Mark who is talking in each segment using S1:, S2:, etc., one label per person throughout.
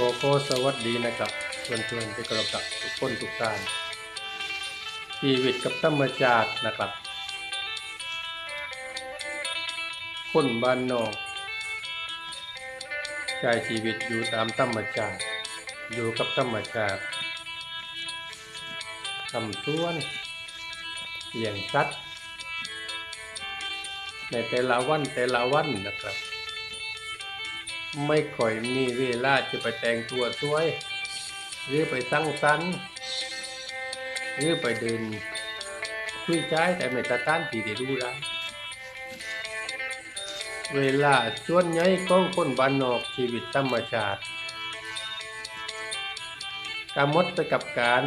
S1: โกโกสวัสดีนะครับเพื่อนๆที่กระดับทุกคนทุกท่านชีวิตกับธรรมชาตินะครับ คนบ้านนอกใช้ชีวิตอยู่ตามธรรมชาติ อยู่กับธรรมชาติทำสวนเลี้ยงสัตว์ในแต่ละวันแต่ละวันนะครับ ไม่ค่อยมีเวลาจะไปแต่งตัวสวย หรือไปสั่งสรรค์หรือไปเดินคุยใจแต่ไม่ตาต้านที่ได้ดูได้เวลาส่วนใหญ่ของคนบ้านนอกชีวิตธรรมชาติกำมดไปกับการ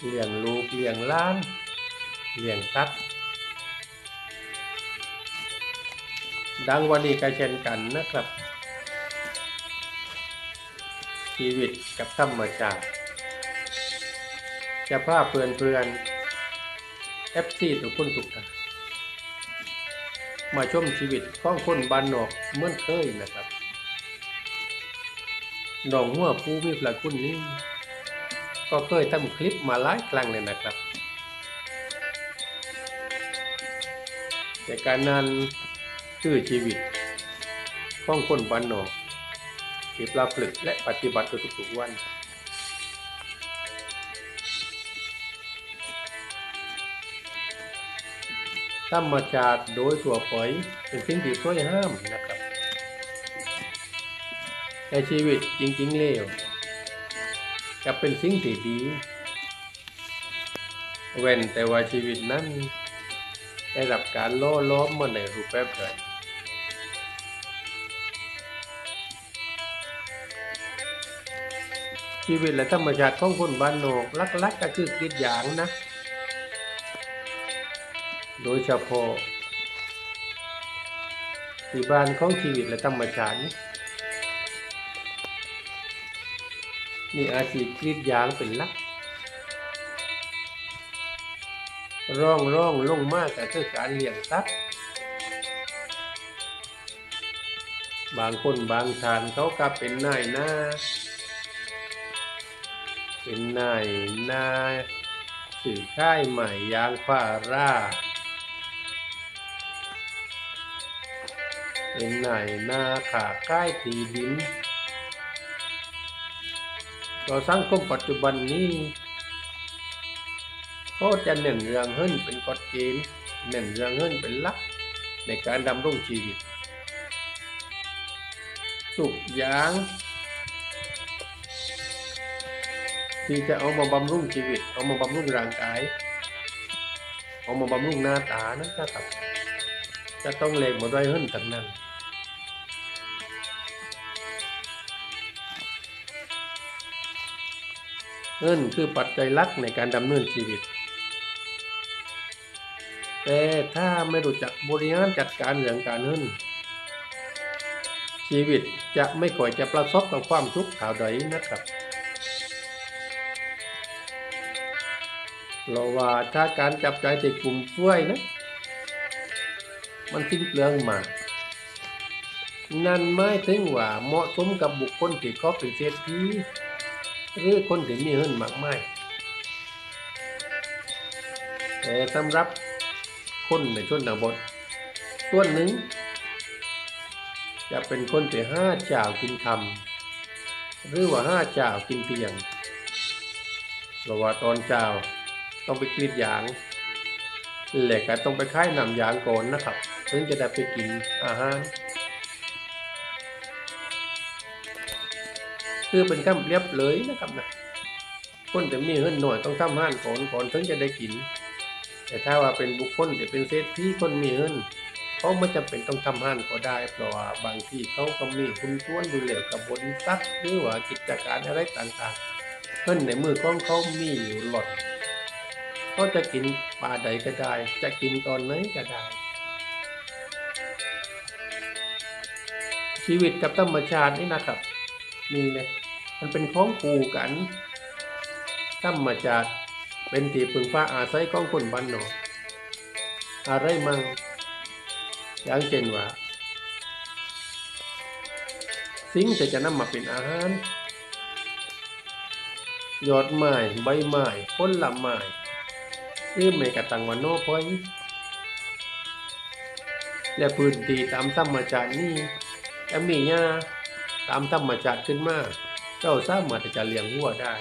S1: เลี้ยงลูกเลี้ยงล้านเลี้ยงสัตว์ ดังวันนี้ก็เช่นกันนะครับ ชีวิตกับธรรมชาติจะพาเพื่อนเพื่อนเอฟซีทุกคนทุกท่านมาชมชีวิตข้องคนบ้านนอกเมื่อเคยนะครับดองหัวปูมีพระคุณนี้ก็เคยทำคลิปมาหลายครั้งเลยนะครับ แต่การนั้น คือชีวิตข้องคนบ้านนอกที่ปลาปลึกและปฏิบัติทุกๆวันธรรมชาติโดยทั่วไปเป็นสิ่งที่ช่วยห้ามนะครับแต่ชีวิตจริงๆแล้วจะเป็นสิ่งที่ดี เว้นแต่ว่าชีวิตนั้นได้รับการล่อล้อมมาในรูปแบบใด ชีวิตและธรรมชาติของคนบ้านนอกลักๆก็คือกรีดยางนะ โดยเฉพาะที่บ้านของชีวิตและธรรมชาตินี่มีอาชีพกรีดยางเป็นหลักร่องร่องลงมากก็คือการเลี้ยงสัตว์บางคนบางทานเขาก็เป็นนายหน้า เป็นนายนาสื่อค่ายใหม่ยางพาราเป็นนายนาขาค่ายตีดินเราสังคมปัจจุบันนี้เขาจะเน้นเรื่องเฮิรนเป็นกฎเกณฑ์เน้นเรื่องเฮิรนเป็นหลักในการดำรงชีวิตทุกอย่าง ที่จะเอามาบำรุงชีวิต เอามาบำรุงร่างกาย เอามาบำรุงหน้าตานะครับ จะต้องเล็กมาด้วยเฮิรนทั้งนั้นเงินคือปัจจัยลักในการดำเนินชีวิต แต่ถ้าไม่รู้จักบริหารจัดการเรื่องการเงิน ชีวิตจะไม่ค่อยจะประสบกับความทุกข์ข่าวใดนะครับ เราว่าถ้าการจับใจายที่กลุ่มช่วยนะ มันสิ้นเปลืองมาก นั่นหมายถึงว่าเหมาะสมกับบุคคลที่เขาเป็นเศรษฐีหรือคนที่มีเงินมากมายแต่สำหรับคนในชนบทส่วนหนึ่ง จะเป็นคนที่ห้าเจ้ากินคำหรือว่าห้าเจ้ากินเตียงเพราะว่าตอนเจ้า ต้องไปกรีดยางแหละก็ต้องไปค่ายนำยางก่อนนะครับถึงจะได้ไปกินอาหารคือเป็นคำเรียบเลยนะครับนะคนจะมีเงินหน่อยต้องทำห้านก่อนก่อนถึงจะได้กิน แต่ถ้าว่าเป็นบุคคลที่เป็นเศรษฐีคนมีเงินเขาไม่จำเป็นต้องทำห้านก็ได้เพราะว่าบางที่เขาก็มีคุณส่วนดูเหลวกับบริษัทหรือว่ากิจการอะไรต่างๆเงินในมือของเขามีอยู่หล่น เขาจะกินปลาใดก็ได้ จะกินตอนไหนก็ได้ ชีวิตกับธรรมชาตินี่นะครับ นี่เลยมันเป็นของคู่กัน ธรรมชาติเป็นที่พึ่งพาอาศัยของคนบ้านนอกอะไรมั่งอย่างเช่นว่าสสิ่งที่จะนำมาเป็นอาหารยอดไม้ใบไม้ผลไม้ หรือแม้กระทั่งว่าโนพอยและพื้นที่ตามธรรมชาตินี่จะมีหญ้าตามธรรมชาติขึ้นมาเราสามารถจะเลี้ยงวัวได้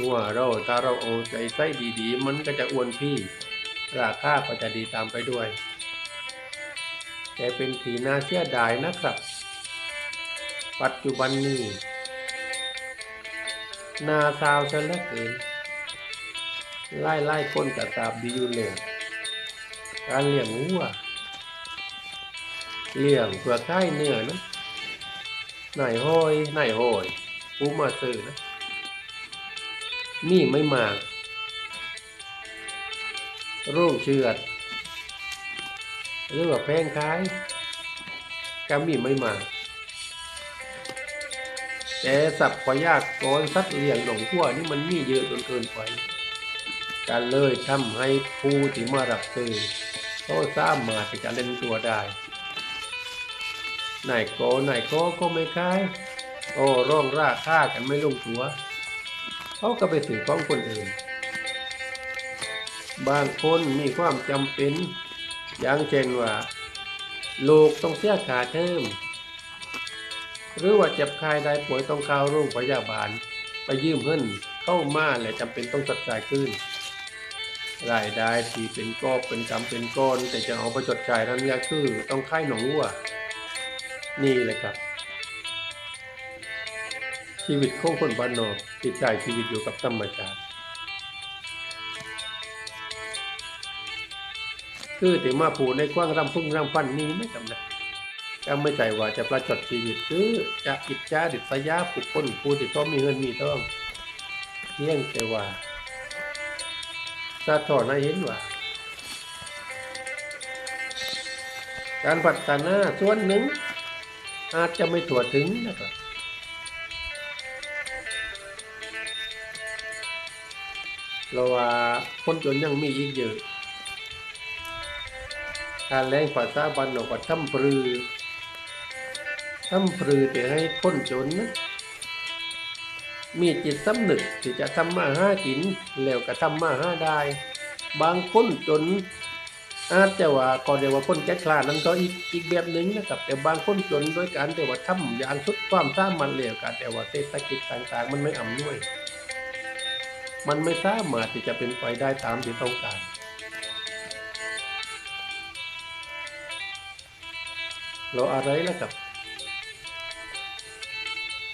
S1: วัวเราถ้าเราเอาใจใส่ดีๆ มันก็จะอ้วนพี่ ราคาก็จะดีตามไปด้วย แต่เป็นทีน่าเสียดายนะครับ ปัจจุบันนี้นาซาวซะเหลือเกิน ไล่ไล่คนกับตาบดีอยู่เลยการเลี้ยงวัวเลี้ยงเพื่อค่ายเนื้อนะไหนห้อยไหนห้อยผู้มาซื้อนะนี่ไม่มากโรคเชือดหรือว่าแพงคล้ายก็มีไม่มาแต่สับพยากรสัตว์เลี้ยงหนองขั้วนี่มันมีเยอะจนเกินไป การเลยทำให้ผู้ที่มารับซื้อเขาสามารถที่จะเล่นตัวได้นายโกนายโกก็ไม่คายโอ้ร่องราค่ากันไม่ลงตัวเขาก็ไปสื่อของคนอื่น บางคนมีความจำเป็น อย่างเช่นว่า ลูกต้องเสียค่าเทอมหรือว่าเจ็บคายได้ป่วยต้องเข้าโรงพยาบาล ไปยืมเงินเข้ามาและจำเป็นต้องจัดจ่ายขึ้น รายได้ที่เป็นกอบเป็นกำเป็นก้อนแต่จะเอาไปจดจ่ายนั้นก็คือต้องค่ายหนองวัวนี่แหละครับ ชีวิตของคนบ้านนอกที่ใช้ชีวิตอยู่กับธรรมชาติคือถึงมาผูในกว้างรำพุ่งรำพันนี้ไม่จำนะก็ไม่ใจว่าจะประจดชีวิตคือจะอิจฉาดิษยาผู้คนผู้ที่เขามีเงินมีทองเพียงแต่ว่า สะท้อนให้เห็นว่า การพัฒนาส่วนหนึ่ง อาจจะไม่ถั่วถึงนะครับเราว่าคนจนยังมีอีกเยอะการแรงภาษาบ้านนอกว่าทำปรือทำปรือแต่ให้คนจนนะ มีจิตสำนึกที่จะทำมาหากินแล้วก็ทำมาหาได้ บางคนจนอาจจะว่าก่อนเดียวว่าคนแก่คลาดนั้นก็อีกอีกแบบหนึ่งนะครับ แต่บางคนจนด้วยการแต่ว่าทำอย่างสุดความสามารถแล้วกันแต่ว่าเศรษฐกิจต่างๆ มันไม่อำนวย มันไม่สามารถที่จะเป็นไปได้ตามที่ต้องการเราอะไรแล้วครับ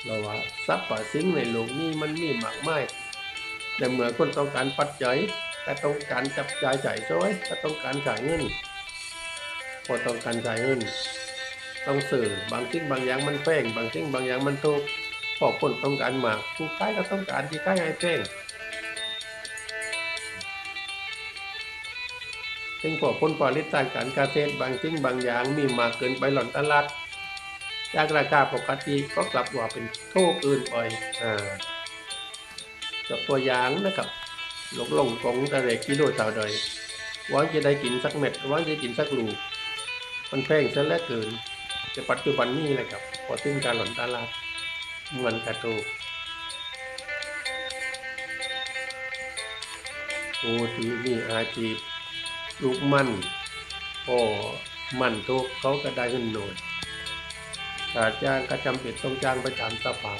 S1: เราว่าทรัพย์ป่าสิ่งในโลกนี้มันมีมากมายแต่เมื่อคนต้องการปัจจัยแต่ต้องการจับจ่ายจ่ายซอยก็ต้องการจ่ายเงินพอต้องการจ่ายเงิน ต้องสื่อบางสิ่งบางอย่างมันแพงบางสิ่งบางอย่างมันถูกพอคนต้องการมากผู้ขายก็ต้องการที่ขายให้แพงซึ่งพอผลผลิตทางการเกษตรบางสิ่งบางอย่างมีมากเกินไปหล่อนตลาด จากราคาปกติก็กลับว่าเป็นโทษเกินไปอ่าจบตัวอย่างนะครับลงลงของตะเรกกิโลเท่าใดหวังจะได้กินสักเม็ดหวังจะกินสักลูกมันแพงซะเหลือเกิน แต่ปัจจุบันนี้แหละครับพอถึงการหล่อนตลาดเงินกระโตกโอ้ที่มีอาชีพลูกมันพอมันทุกเขาก็ได้เงินหน่อย ถ้าจ้างก็จำเป็นต้องจ้างไปตามสภา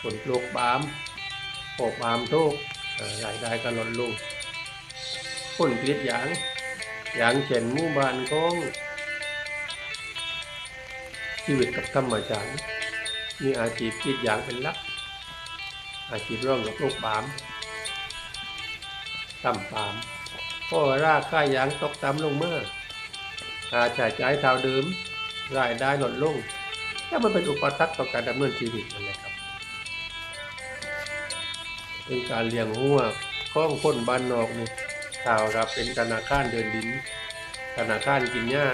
S1: ผลปลูกปาล์มปลูกปาล์มทุกเอ่อรายได้ก็ลดลงผลผลิตอย่างอย่างเช่นหมู่บ้านของชีวิตกับธรรมชาติมีอาชีพกรีดยางเป็นหลัก อาชีพร่องกับลูกปาล์มทำปาล์มเพราะว่าราคายางตกต่ำลงมากค่าใช้จ่ายเท่าเดิม รายได้ลดลงถ้ามันเป็นอุปสรรคต่อการดำเนินชีวิตนะครับเป็นการเลี้ยงหัวข้องคนบ้านนอกนี่ข่าวครับเป็นธนาคารเดินดินธนาคารกินหญ้า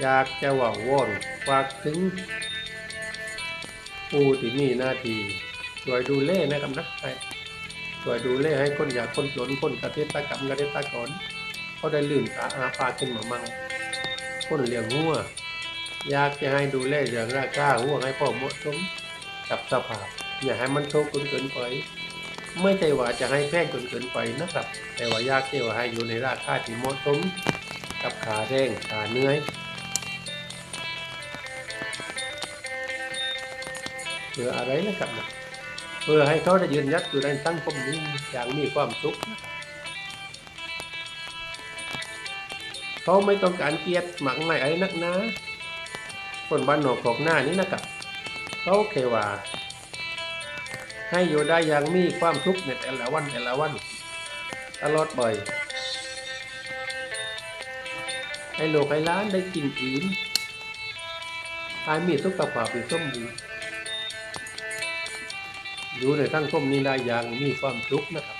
S1: อยากจะหวังวอนฝากถึงผู้ที่มีหน้าที่ช่วยดูแลนะครับนะช่วยดูแลให้คนอยากคนจนคนกระเกษตรกรรมเกษตรกรเขาได้ลืมตาอาปาขึ้นมามั่ง คนเลี้ยงหัวอยากจะให้ดูแลเรื่องราคาหัวให้พอเหมาะสมกับสภาพ อย่าให้มันโตกจนเกินไปไม่ใช่ว่าจะให้แพงจนเกินไปนะครับ แต่ว่ายากที่ว่าให้อยู่ในราคาที่เหมาะสมกับขาแรงขาเนื่อยเพื่ออะไรนะครับนะเพื่อให้เขาได้ยืนยัดอยู่ในสังคมนี้อย่างมีความสุขนะครับ เขาไม่ต้องการเกลียดหมักไม่ไอ้นักหนะคนบ้านนอกของหน้านี้นะครับเขาแค่ว่า ให้อยู่ได้อย่างมีความสุกข์ในแต่ละวันแต่ละวันตลอดบ่อยให้โลกให้ล้านได้กินอิ่มให้มีสุขภาพที่สมบูรณ์อยู่ในสังคมนี้ได้อย่างมีความสุกข์นะครับ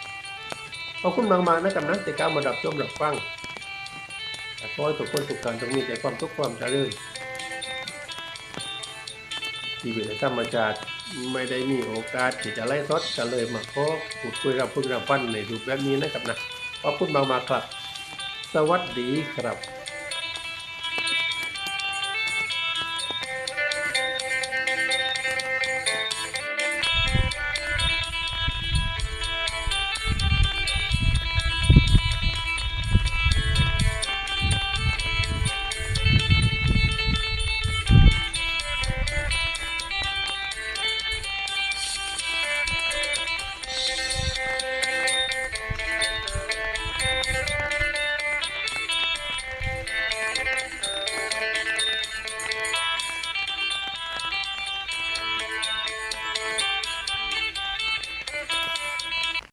S1: ขอบคุณมากๆนะครับนะในการมาดับชมดับฟัง ขอให้ทุกคนทุกท่านจงมีแต่ความทุกข์ความเจริญชีวิตธรรมชาติไม่ได้มีโอกาสที่จะไล่ทดกันเลยมาพบพูดคุยรับพึ่งรับฟันในรูปแบบนี้นะครับนะขอบคุณมากๆครับ สวัสดีครับ